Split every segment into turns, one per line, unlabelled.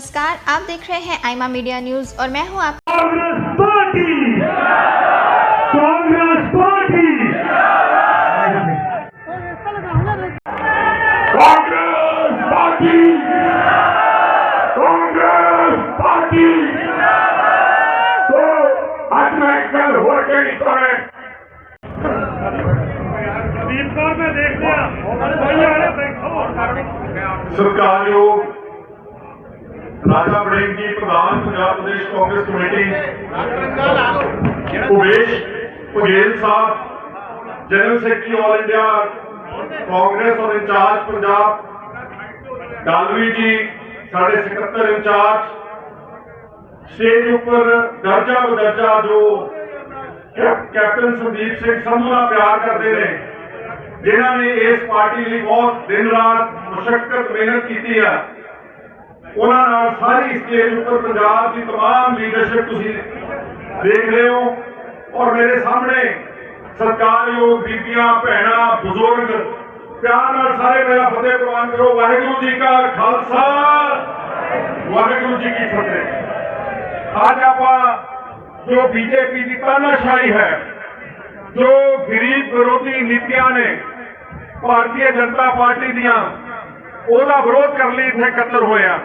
नमस्कार आप देख रहे हैं आईमा मीडिया न्यूज़ और मैं हूँ आप
Congress party. Congress party. Congress party. Congress party. तो आज मैं कल हो। के नहीं सोए ਰਾਜਾ ਵੜਿੰਗ ਜੀ ਪ੍ਰਧਾਨ ਪੰਜਾਬ ਪ੍ਰਦੇਸ਼ ਕਾਂਗਰਸ ਕਮੇਟੀ ਉਮੇਸ਼ ਪਗੇਲ ਸਾਹਿਬ general secretary all India Congress ਔਰ ਇੰਚਾਰਜ ਪੰਜਾਬ ਡਾਲਵੀ ਜੀ ਸਾਡੇ ਸਕੱਤਰ ਇੰਚਾਰਜ ਸਟੇਜ ਉੱਪਰ ਦਰਜਾ ਬਦਰਜਾ ਜੋ ਕੈਪ- ਕੈਪਟਨ ਸੰਦੀਪ ਸਿੰਘ ਸੰਧੂ ਨਾਲ ਪਿਆਰ ਕਰਦੇ ਨੇ ਜਿਨ੍ਹਾਂ ਨੇ ਇਸ ਪਾਰਟੀ ਲਈ ਬਹੁਤ ਦਿਨ ਰਾਤ ਮੁਸ਼ਕਲ ਮਿਹਨਤ ਕੀਤੀ ਹੈ ਉਹਨਾਂ ਨਾਲ ਸਾਰੀ ਸਟੇਜ ਉੱਪਰ ਪੰਜਾਬ ਦੀ तमाम ਲੀਡਰਸ਼ਿਪ ਤੁਸੀਂ ਦੇਖ ਰਹੇ ਹੋ ਔਰ ਮੇਰੇ ਸਾਹਮਣੇ ਸਰਕਾਰਯੋਗ ਬੀਬੀਆਂ ਭੈਣਾਂ ਬਜ਼ੁਰਗ ਪਿਆਰ ਨਾਲ ਸਾਰੇ ਮੇਰਾ ਫਤਿਹ ਪ੍ਰਵਾਨ ਕਰੋ ਵਾਹਿਗੁਰੂ ਜੀ ਕਾ ਖਾਲਸਾ ਵਾਹਿਗੁਰੂ ਜੀ ਕੀ ਫਤਿਹ ਅੱਜ ਆਪਾਂ ਜੋ ਬੀਜੇਪੀ ਦੀ ਤਾਨਾਸ਼ਾਹੀ ਹੈ ਜੋ ਗਰੀਬ ਵਿਰੋਧੀ ਨੀਤੀਆਂ ਨੇ ਭਾਰਤੀ ਜਨਤਾ ਪਾਰਟੀ ਦੀਆਂ ਉਹਦਾ ਵਿਰੋਧ ਕਰਨ ਲਈ ਇੱਥੇ ਇਕੱਤਰ ਹੋਇਆ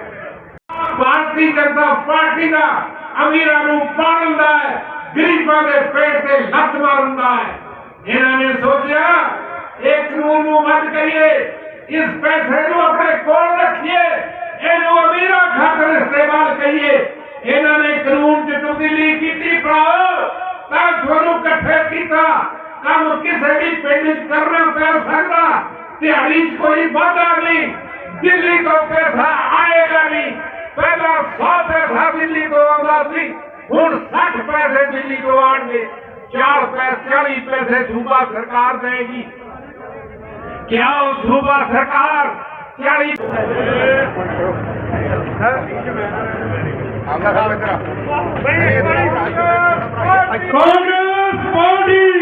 ਭਾਰਤੀ ਜਨਤਾ ਪਾਰਟੀ ਦਾ ਅਮੀਰਾਂ ਨੂੰ ਪਾੜਨ ਦਾ ਹੈ ਗਰੀਬਾਂ ਦੇ ਪੇਟ ਤੇ ਲੱਤ ਮਾਰਨ ਦਾ ਹੈ ਇਹਨਾਂ ਨੇ ਸੋਚਿਆ ਇਹ ਕਾਨੂੰਨ ਨੂੰ ਮਤ ਕਰੀਏ ਇਸ ਪੈਸੇ ਨੂੰ ਆਪਣੇ ਕੋਲ ਰੱਖੀਏ ਇਹਨੂੰ ਅਮੀਰਾਂ ਖਾਤਰ ਇਸਤੇਮਾਲ ਕਰੀਏ ਇਹਨਾਂ ਨੇ ਕਾਨੂੰਨ 'ਚ ਤਬਦੀਲੀ ਕੀਤੀ ਭਰਾਓ ਤਾਂ ਤੁਹਾਨੂੰ ਇਕੱਠੇ ਕੀਤਾ ਕੰਮ ਕਿਸੇ ਵੀ ਪਿੰਡ 'ਚ ਕਰਨਾ ਪੈ ਸਕਦਾ ਦਿਹਾੜੀ 'ਚ ਕੋਈ ਵਾਧਾ ਨਹੀਂ ਦਿੱਲੀ ਤੋਂ ਪੈਸਾ ਆਏਗਾ ਨਹੀਂ ਪਹਿਲਾਂ 100 ਪੈਸਾ ਦਿੱਲੀ ਤੋਂ ਆਉਂਦਾ ਸੀ ਹੁਣ 60 ਪੈਸੇ ਦਿੱਲੀ ਤੋਂ ਆਣਗੇ 4 ਪੈਸੇ 40 ਪੈਸੇ ਸੂਬਾ ਸਰਕਾਰ ਦੇਗੀ ਕਿਆ ਉਹ ਸੂਬਾ ਸਰਕਾਰ 40
ਕਾਂਗਰਸ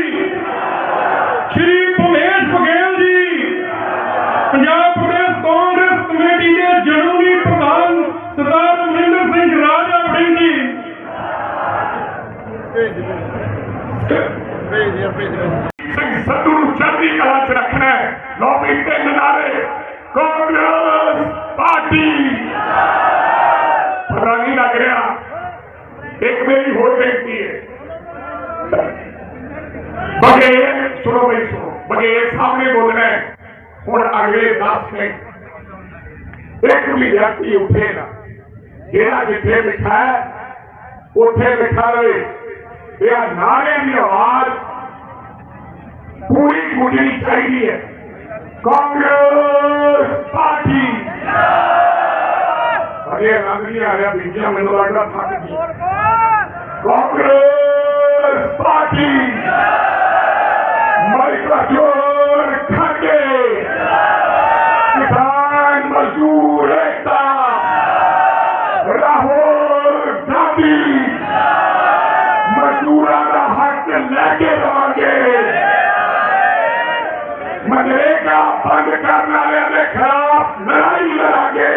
ਪਤਾ ਨਹੀਂ ਲੱਗ ਰਿਹਾ ਇੱਕ ਮੇਰੀ ਹੋਰ ਬੇਨਤੀ ਹੈ ਬਗੇਰ ਸੁਣੋ ਬਈ ਸੁਣੋ ਬਗੇਰ ਸਾਹਮਣੇ ਬੋਲਣਾ ਹੈ ਹੁਣ ਅਗਲੇ 10 ਮਿੰਟ ਇੱਕ ਵੀ ਵਿਅਕਤੀ ਉੱਠੇ ਨਾ ਜਿਹੜਾ ਜਿੱਥੇ ਬਿਠਾ ਹੈ ਉੱਥੇ ਬਿਠਾ ਰਹੇ ਇਹ ਨਾਰਿਆਂ ਦੀ ਆਵਾਜ਼ ਪੂਰੀ ਗੂੰਜਣੀ ਚਾਹੀਦੀ ਹੈ ਕਾਂਗਰਸ ਅਰੇ ਰੰਗ ਨਹੀਂ ਆ ਰਿਹਾ ਬੀਜੀਆਂ ਮੈਨੂੰ ਲੱਗਦਾ ਥੱਕ ਗਈ ਕਾਂਗਰਸ ਪਾਰਟੀ ਮਾਈਕਾ ਜੋਰ ਖਾਗੇ ਕਿਸਾਨ ਮਜ਼ਦੂਰ ਏਕਤਾ ਰਾਹੁਲ ਗਾਂਧੀ ਮਜ਼ਦੂਰਾਂ ਦਾ ਹੱਕ ਲੈ ਕੇ ਰਵਾਂਗੇ ਮਨਰੇਗਾ ਬੰਦ ਕਰਨ ਵਾਲਿਆਂ ਦੇ ਖਿਲਾਫ ਲੜਾਈ ਲੜਾਂਗੇ